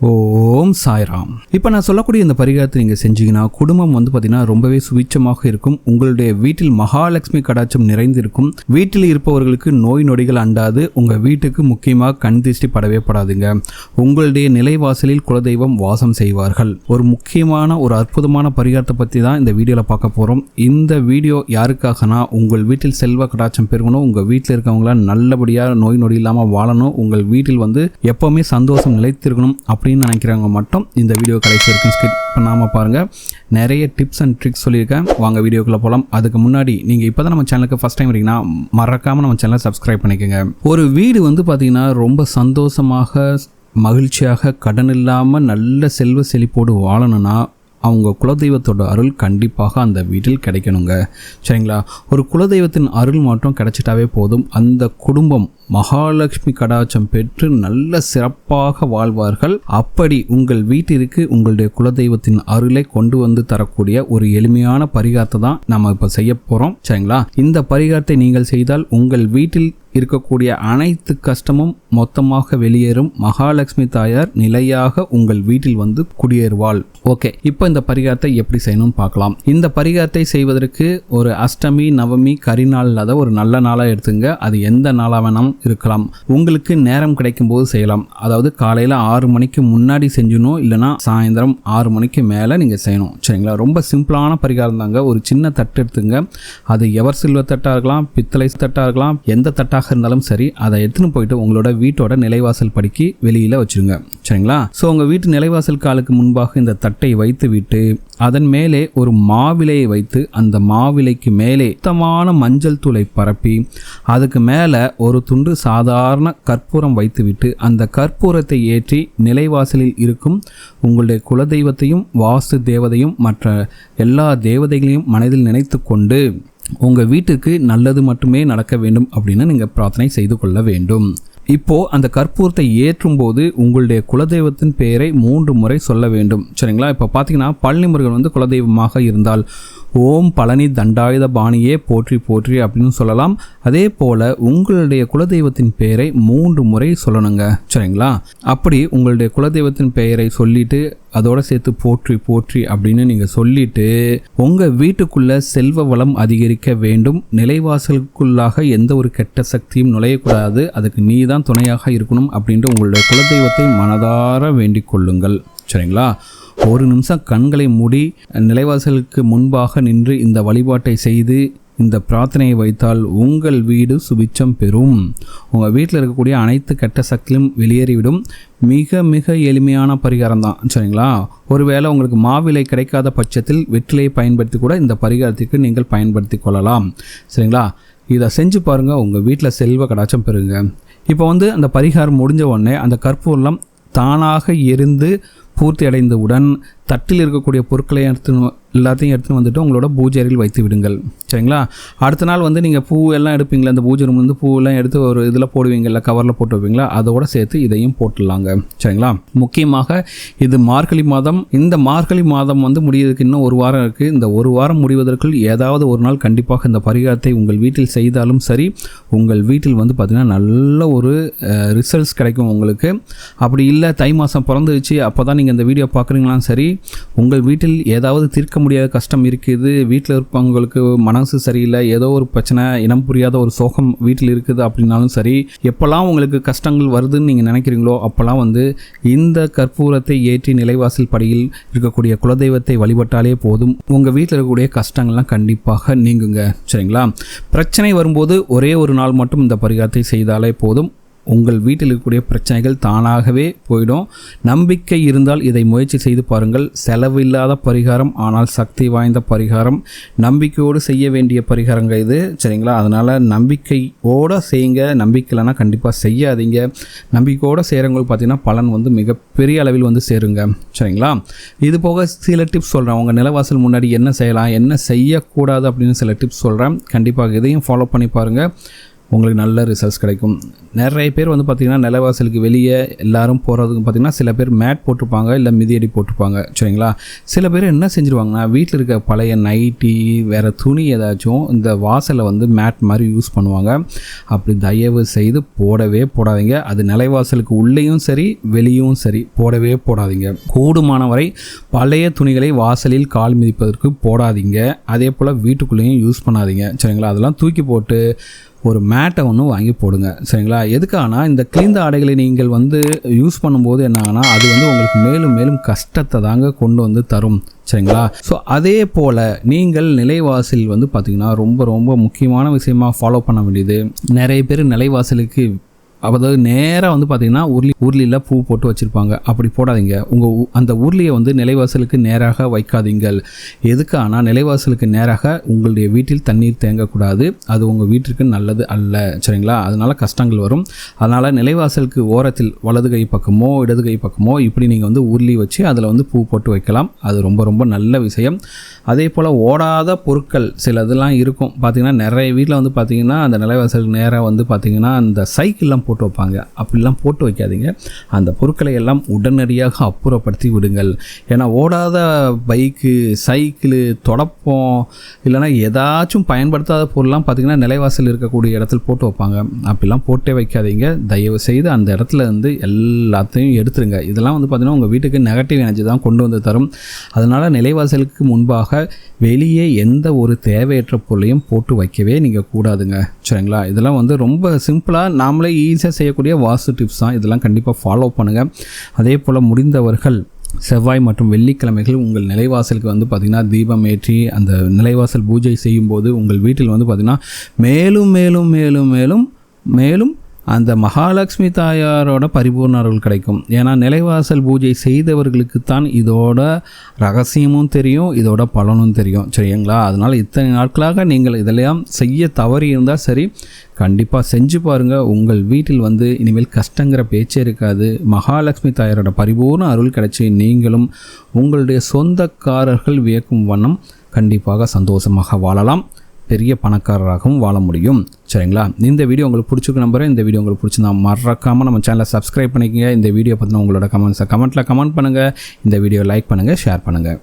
哦。ஓம் சாய்ராம். இப்போ நான் சொல்லக்கூடிய இந்த பரிகாரத்தை நீங்கள் செஞ்சீங்கன்னா குடும்பம் வந்து பார்த்தீங்கன்னா ரொம்பவே சுவிச்சமாக இருக்கும். உங்களுடைய வீட்டில் மகாலட்சுமி கடாட்சம் நிறைந்திருக்கும். வீட்டில் இருப்பவர்களுக்கு நோய் நொடிகள் அண்டாது. உங்கள் வீட்டுக்கு முக்கியமாக கண் திருஷ்டி படவே படாதுங்க. உங்களுடைய நிலைவாசலில் குலதெய்வம் வாசம் செய்வார்கள். ஒரு முக்கியமான ஒரு அற்புதமான பரிகாரத்தை பற்றி தான் இந்த வீடியோவில் பார்க்க போகிறோம் இந்த வீடியோ யாருக்காகனா உங்கள் வீட்டில் செல்வ கடாட்சம் பெருகணும் உங்கள் வீட்டில் இருக்கவங்களாம் நல்லபடியாக நோய் நொடி இல்லாமல் வாழணும் உங்கள் வீட்டில் வந்து எப்போவுமே சந்தோஷம் நிலைத்திருக்கணும் அப்படின்னு நினைக்கிறாங்க மட்டும் இந்த வீடியோ கடைசி வரைக்கும் ஸ்கிப் பண்ணாமல் பாருங்கள் நிறைய டிப்ஸ் அண்ட் ட்ரிக்ஸ் சொல்லியிருக்கேன். வாங்க வீடியோக்குள்ளே போகலாம் அதுக்கு முன்னாடி நீங்கள் இப்போ தான் நம்ம சேனலுக்கு ஃபஸ்ட் டைம் வரீங்கன்னா மறக்காமல் நம்ம சேனலை சப்ஸ்கிரைப் பண்ணிக்கோங்க. ஒரு வீடு வந்து பார்த்திங்கன்னா ரொம்ப சந்தோஷமாக மகிழ்ச்சியாக கடன் இல்லாமல் நல்ல செல்வ செழிப்போடு வாழணும்னா அவங்க குலதெய்வத்தோட அருள் கண்டிப்பாக அந்த வீட்டில் கிடைக்கணுங்க. சரிங்களா? ஒரு குலதெய்வத்தின் அருள் மட்டும் கிடைச்சிட்டாவே போதும். அந்த குடும்பம் மகாலட்சுமி கடாட்சம் பெற்று நல்ல சிறப்பாக வாழ்வார்கள். அப்படி உங்கள் வீட்டிற்கு உங்களுடைய குலதெய்வத்தின் அருளை கொண்டு வந்து தரக்கூடிய ஒரு எளிமையான பரிகாரத்தை தான் நம்ம இப்போ செய்ய போகிறோம் சரிங்களா? இந்த பரிகாரத்தை நீங்கள் செய்தால் உங்கள் வீட்டில் இருக்கக்கூடிய அனைத்து கஷ்டமும் மொத்தமாக வெளியேறும். மகாலட்சுமி தாயார் நிலையாக உங்கள் வீட்டில் வந்து குடியேறுவாள். ஓகே இப்போ இந்த பரிகாரத்தை எப்படி செய்யணும்னு பார்க்கலாம். இந்த பரிகாரத்தை செய்வதற்கு ஒரு அஷ்டமி நவமி கரிநாள் இல்லாத ஒரு நல்ல நாளாக எடுத்துங்க. அது எந்த நாளாக வேணாலும் இருக்கலாம். உங்களுக்கு நேரம் கிடைக்கும் போது செய்யலாம். அதாவது காலையில் ஆறு மணிக்கு முன்னாடி செஞ்சணும் இல்லைனா சாயந்தரம் ஆறு மணிக்கு மேலே நீங்கள் செய்யணும். சரிங்களா? ரொம்ப சிம்பிளான பரிகாரம் தாங்க. ஒரு சின்ன தட்டு எடுத்துங்க. அது எவர் சில்வர் தட்டாக இருக்கலாம் பித்தளை தட்டாக இருக்கலாம் எந்த தட்டாக இருந்தாலும் சரி அதை எடுத்துன்னு போயிட்டு உங்களோட வீட்டோட நிலைவாசல் படிக்கு வெளியில் வச்சுருங்க. சரிங்களா? ஸோ உங்கள் வீட்டு நிலைவாசல் காலுக்கு முன்பாக இந்த தட்டை வைத்து விட்டு அதன் மேலே ஒரு மாவிலையை வைத்து அந்த மாவிலைக்கு மேலே சுத்தமான மஞ்சள் தூளை பரப்பி அதுக்கு மேலே ஒரு துண்டு சாதாரண கற்பூரம் வைத்துவிட்டு அந்த கற்பூரத்தை ஏற்றி நிலைவாசலில் இருக்கும் உங்களுடைய குலதெய்வத்தையும் வாஸ்து தேவதையும் மற்ற எல்லா தேவதைகளையும் மனதில் நினைத்து கொண்டு உங்கள் வீட்டுக்கு நல்லது மட்டுமே நடக்க வேண்டும் அப்படின்னு நீங்கள் பிரார்த்தனை செய்து கொள்ள வேண்டும். இப்போ அந்த கற்பூரத்தை ஏற்றும் போது உங்களுடைய குலதெய்வத்தின் பெயரை மூன்று முறை சொல்ல வேண்டும். சரிங்களா? இப்போ பார்த்தீங்கன்னா பழனி முருகன் வந்து குலதெய்வமாக இருந்தால் ஓம் பழனி தண்டாயுத பாணியே போற்றி போற்றி அப்படின்னு சொல்லலாம். அதே போல் உங்களுடைய குலதெய்வத்தின் பெயரை மூன்று முறை சொல்லணுங்க. சரிங்களா? அப்படி உங்களுடைய குலதெய்வத்தின் பெயரை சொல்லிட்டு அதோட சேர்த்து போற்றி போற்றி அப்படின்னு நீங்கள் சொல்லிட்டு உங்கள் வீட்டுக்குள்ளே செல்வ வளம் அதிகரிக்க வேண்டும். நிலைவாசலுக்குள்ளாக எந்த ஒரு கெட்ட சக்தியும் நுழையக்கூடாது. அதுக்கு நீ தான் துணையாக இருக்கணும் அப்படின்ட்டு உங்களுடைய குலதெய்வத்தை மனதார வேண்டிக் கொள்ளுங்கள். சரிங்களா? ஒரு நிமிஷம் கண்களை மூடி நிலைவாசலுக்கு முன்பாக நின்று இந்த வழிபாட்டை செய்து இந்த பிரார்த்தனையை வைத்தால் உங்கள் வீடு சுபிச்சம் பெறும். உங்கள் வீட்டில் இருக்கக்கூடிய அனைத்து கெட்ட சக்தியும் வெளியேறிவிடும். மிக மிக எளிமையான பரிகாரம் தான். சரிங்களா? ஒருவேளை உங்களுக்கு மாவிலை கிடைக்காத பட்சத்தில் வெற்றிலையை பயன்படுத்தி கூட இந்த பரிகாரத்திற்கு நீங்கள் பயன்படுத்தி கொள்ளலாம். சரிங்களா? இதை செஞ்சு பாருங்கள் உங்கள் வீட்டில் செல்வ கடாச்சம் பெறுங்க. இப்போ வந்து அந்த பரிகாரம் முடிஞ்ச உடனே அந்த கற்பூரம் தானாக எரிந்து பூர்த்தி அடைந்தவுடன் தட்டில் இருக்கக்கூடிய பொருட்களை எடுத்து எல்லாத்தையும் எடுத்துன்னு வந்துட்டு உங்களோட பூஜை அறையில் வைத்து விடுங்கள். சரிங்களா? அடுத்த நாள் வந்து நீங்கள் பூ எல்லாம் எடுப்பீங்களா? அந்த பூஜை ரூம்லேருந்து வந்து பூவெல்லாம் எடுத்து ஒரு இதில் போடுவீங்கள்ல கவரில் போட்டு வைப்பீங்களா? அதோட சேர்த்து இதையும் போட்டுடலாங்க. சரிங்களா? முக்கியமாக இது மார்கழி மாதம். இந்த மார்கழி மாதம் வந்து முடியறதுக்கு இன்னும் ஒரு வாரம் இருக்குது இந்த ஒரு வாரம் முடிவதற்குள் ஏதாவது ஒரு நாள் கண்டிப்பாக இந்த பரிகாரத்தை உங்கள் வீட்டில் செய்தாலும் சரி உங்கள் வீட்டில் வந்து பார்த்திங்கன்னா நல்ல ஒரு ரிசல்ட்ஸ் கிடைக்கும் உங்களுக்கு. அப்படி இல்லை தை மாதம் பிறந்துருச்சு அப்போ தான் நீங்கள் இந்த வீடியோ பார்க்குறீங்களாம் சரி உங்கள் வீட்டில் ஏதாவது தீர்க்க முடியாத கஷ்டம் இருக்குது வீட்டில் இருப்பவங்களுக்கு மனசு சரியில்லை ஏதோ ஒரு பிரச்சனை இனம் புரியாத ஒரு சோகம் வீட்டில் இருக்குது அப்படின்னாலும் சரி எப்போல்லாம் உங்களுக்கு கஷ்டங்கள் வருதுன்னு நீங்கள் நினைக்கிறீங்களோ அப்போல்லாம் வந்து இந்த கற்பூரத்தை ஏற்றி நிலைவாசல் படியில் இருக்கக்கூடிய குலதெய்வத்தை வழிபட்டாலே போதும். உங்கள் வீட்டில் இருக்கக்கூடிய கஷ்டங்கள்லாம் கண்டிப்பாக நீங்குங்க. சரிங்களா? பிரச்சனை வரும்போது ஒரே ஒரு நாள் மட்டும் இந்த பரிகாரத்தை செய்தாலே போதும். உங்கள் வீட்டில் இருக்கக்கூடிய பிரச்சனைகள் தானாகவே போயிடும். நம்பிக்கை இருந்தால் இதை முயற்சி செய்து பாருங்கள். செலவில்லாத பரிகாரம் ஆனால் சக்தி வாய்ந்த பரிகாரம். நம்பிக்கையோடு செய்ய வேண்டிய பரிகாரங்கள் இது. சரிங்களா? அதனால் நம்பிக்கையோடு செய்யுங்க. நம்பிக்கை இல்லைன்னா கண்டிப்பாக செய்யாதீங்க. நம்பிக்கையோடு செய்கிறவங்களுக்கு பார்த்தீங்கன்னா பலன் வந்து மிகப்பெரிய அளவில் வந்து சேருங்க. சரிங்களா? இது போக சில டிப்ஸ் சொல்கிறேன் உங்கள் நிலவாசல் முன்னாடி என்ன செய்யலாம் என்ன செய்யக்கூடாது அப்படின்னு சில டிப்ஸ் சொல்கிறேன் கண்டிப்பாக இதையும் ஃபாலோ பண்ணி பாருங்கள் உங்களுக்கு நல்ல ரிசல்ட்ஸ் கிடைக்கும். நிறைய பேர் வந்து பார்த்திங்கன்னா நிலவாசலுக்கு வெளியே எல்லாரும் போகிறதுக்கு பார்த்திங்கன்னா சில பேர் மேட் போட்டிருப்பாங்க இல்லை மிதியடி போட்டிருப்பாங்க. சரிங்களா? சில பேர் என்ன செஞ்சுருவாங்கன்னா வீட்டில் இருக்க பழைய நைட்டி வேறு துணி ஏதாச்சும் இந்த வாசலில் வந்து மேட் மாதிரி யூஸ் பண்ணுவாங்க. அப்படி தயவு செய்து போடவே போடாதீங்க. அது நிலைவாசலுக்கு உள்ளேயும் சரி வெளியும் சரி போடவே போடாதீங்க. கூடுமான வரை பழைய துணிகளை வாசலில் கால் மிதிப்பதற்கு போடாதீங்க. அதே போல் வீட்டுக்குள்ளேயும் யூஸ் பண்ணாதீங்க. சரிங்களா? அதெல்லாம் தூக்கி போட்டு ஒரு மேட்டை ஒன்று வாங்கி போடுங்க. சரிங்களா? எதுக்கானா இந்த கிழிந்த ஆடைகளை நீங்கள் வந்து யூஸ் பண்ணும்போது என்னாகனா அது வந்து உங்களுக்கு மேலும் மேலும் கஷ்டத்தை தாங்க கொண்டு வந்து தரும். சரிங்களா? ஸோ அதே போல் நீங்கள் நிலைவாசல் வந்து பார்த்திங்கன்னா ரொம்ப ரொம்ப முக்கியமான விஷயமாக ஃபாலோ பண்ண வேண்டியது நிறைய பேர் நிலைவாசலுக்கு அதாவது நேராக வந்து பார்த்தீங்கன்னா உருளி உருளியில் பூ போட்டு வச்சுருப்பாங்க. அப்படி போடாதீங்க. உங்கள் அந்த உருளியை வந்து நிலைவாசலுக்கு நேராக வைக்காதீங்கள். எதுக்கானா நிலைவாசலுக்கு நேராக உங்களுடைய வீட்டில் தண்ணீர் தேங்கக்கூடாது. அது உங்கள் வீட்டிற்கு நல்லது அல்ல. சரிங்களா? அதனால் கஷ்டங்கள் வரும். அதனால் நிலைவாசலுக்கு ஓரத்தில் வலது கை பக்கமோ இடது கை பக்கமோ இப்படி நீங்கள் வந்து உருளி வச்சு அதில் வந்து பூ போட்டு வைக்கலாம். அது ரொம்ப ரொம்ப நல்ல விஷயம். அதே போல் ஓடாத பொருட்கள் சில இதெல்லாம் இருக்கும். பார்த்திங்கன்னா நிறைய வீட்டில் வந்து பார்த்திங்கன்னா அந்த நிலைவாசலுக்கு நேராக வந்து பார்த்திங்கன்னா அந்த சைக்கிள்லாம் போட்டு போட்டு வைப்பாங்க. அப்படிலாம் போட்டு வைக்காதீங்க. அந்த பொருட்களை எல்லாம் உடனடியாக அப்புறப்படுத்தி விடுங்கள். ஏன்னா ஓடாத பைக்கு சைக்கிளு தொடப்பம் இல்லைன்னா ஏதாச்சும் பயன்படுத்தாத பொருள்லாம் பார்த்திங்கன்னா நிலைவாசல் இருக்கக்கூடிய இடத்துல போட்டு வைப்பாங்க. அப்படிலாம் போட்டே வைக்காதீங்க. தயவு செய்து அந்த இடத்துல இருந்து எல்லாத்தையும் எடுத்துருங்க. இதெல்லாம் வந்து பார்த்திங்கன்னா உங்கள் வீட்டுக்கு நெகட்டிவ் எனர்ஜி தான் கொண்டு வந்து தரும். அதனால் நிலைவாசலுக்கு முன்பாக வெளியே எந்த ஒரு தேவையற்ற பொருளையும் போட்டு வைக்கவே நீங்கள் கூடாதுங்க. சரிங்களா? இதெல்லாம் வந்து ரொம்ப சிம்பிளாக நாமளே ஈஸியாக செய்யக்கூடிய வாஸ்து டிப்ஸ் தான் இதெல்லாம் கண்டிப்பாக ஃபாலோ பண்ணுங்கள் அதே போல் முடிந்தவர்கள் செவ்வாய் மற்றும் வெள்ளிக்கிழமைகள் உங்கள் நிலைவாசலுக்கு வந்து பார்த்திங்கன்னா தீபம் ஏற்றி அந்த நிலைவாசல் பூஜை செய்யும்போது உங்கள் வீட்டில் வந்து பார்த்திங்கன்னா மேலும் மேலும் மேலும் மேலும் மேலும் அந்த மகாலட்சுமி தாயாரோட பரிபூர்ண அருள் கிடைக்கும். ஏன்னா நிலைவாசல் பூஜை செய்தவர்களுக்கு தான் இதோட ரகசியமும் தெரியும் இதோட பலனும் தெரியும். சரிங்களா? அதனால் இத்தனை நாட்களாக நீங்கள் இதெல்லாம் செய்ய தவறி இருந்தால் சரி கண்டிப்பாக செஞ்சு பாருங்கள் உங்கள் வீட்டில் வந்து இனிமேல் கஷ்டங்கிற பேச்சே இருக்காது. மகாலட்சுமி தாயாரோட பரிபூர்ண அருள் கிடைச்சி நீங்களும் உங்களுடைய சொந்தக்காரர்கள் வியக்கும் வண்ணம் கண்டிப்பாக சந்தோஷமாக வாழலாம். பெரிய பணக்காரராகவும் வாழ முடியும். சரிங்களா? இந்த வீடியோ உங்களுக்கு பிடிச்சிருக்கு நம்புறேன். இந்த வீடியோ உங்களுக்கு பிடிச்சிருந்தா மறக்காமல் நம்ம சேனலை சப்ஸ்கிரைப் பண்ணிக்கங்க. இந்த வீடியோ பற்றின உங்களோட கமெண்ட்ஸை கமெண்ட்டில் கமெண்ட் பண்ணுங்கள் இந்த வீடியோ லைக் பண்ணுங்கள் ஷேர் பண்ணுங்கள்